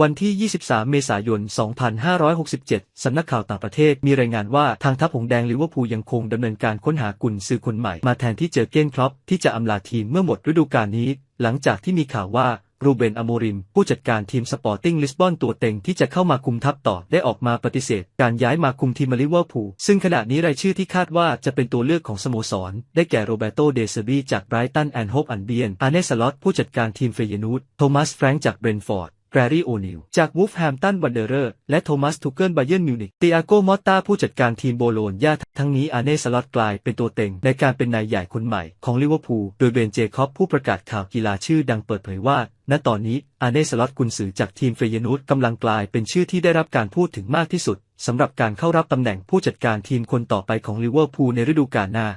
วันที่ 23 เมษายน 2567 สำนักข่าวต่างประเทศมีรายงานว่าทางทัพหงแดงลิเวอร์พูลยังคงดำเนินการค้นหากุนซือคนใหม่ มาแทนที่เจอเก้นครอปที่จะอำลาทีมเมื่อหมดฤดูกาลนี้ หลังจากที่มีข่าวว่ารูเบนอโมริม ผู้จัดการทีมสปอร์ติ้งลิสบอนตัวเต็งที่จะเข้ามาคุมทัพต่อได้ออกมาปฏิเสธ การย้ายมาคุมทีมลิเวอร์พูลซึ่งขณะนี้รายชื่อที่คาดว่าจะเป็นตัวเลือกของสโมสร ได้แก่โรเบโตเดเซบีจากไบรตันแอนด์โฮปอันเบียนอาเนสลอตผู้จัดการทีมเฟยนูดโทมัสแฟรงค์จากเบรนฟอร์ด แกรรี่โอนิลจากวูฟแฮมตันวันเดอร์เรอร์และโทมัสทูเกิลไบเยนมิวนิกติอาโกมอตตาผู้จัดการทีมโบโลญญาทั้งนี้อาเน่สล็อตกลายเป็นตัวเต็งในการเป็นนายใหญ่คนใหม่ของลิเวอร์พูลโดยเบนเจคอบผู้ประกาศข่าวกีฬาชื่อดังเปิดเผยว่า ณตอนนี้อาเน่สล็อตกุนซือจากทีมเฟยนูดกำลังกลายเป็นชื่อที่ได้รับการพูดถึงมากที่สุดสำหรับการเข้ารับตำแหน่งผู้จัดการทีมคนต่อไปของลิเวอร์พูลในฤดูกาลหน้า